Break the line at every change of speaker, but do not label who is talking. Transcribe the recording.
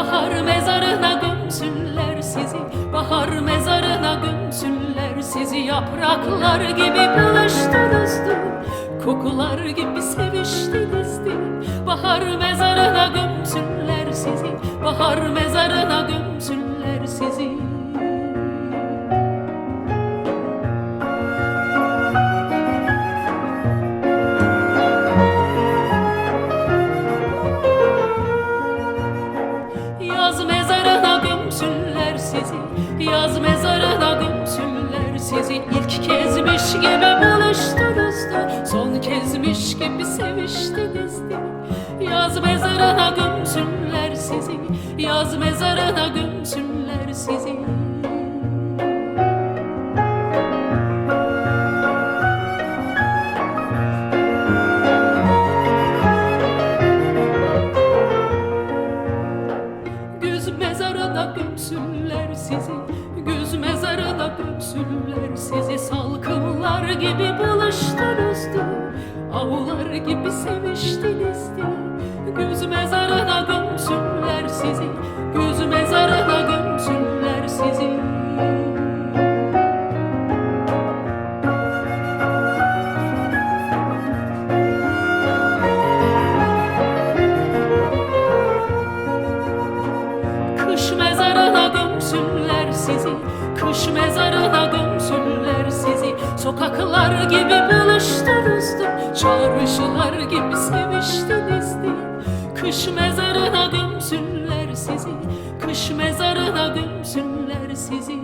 Bahar mezarına gömsünler sizi Bahar mezarına gömsünler sizi. Yapraklar gibi buluştunuzdu Kokular gibi seviştinizdi Bahar mezarına gömsünler sizi Bahar mezarına sizi İlk kezmiş gibi buluştunuzdu Son kezmiş gibi seviştinizdi Yaz mezarına gömsünler sizi Yaz mezarına gömsünler sizi. Güz mezarına gömsünler sizi gibi buluştunuzdu Avlar gibi seviştinizdi Güz mezarına gömsünler sizi. Güz mezarına gömsünler sizi. Kış mezarına gömsünler sizi. Kış mezarına Sokaklar gibi buluştunuzdu Çağrışılar gibi seviştinizdi Kış mezarına gömsünler sizi Kış mezarına gömsünler sizi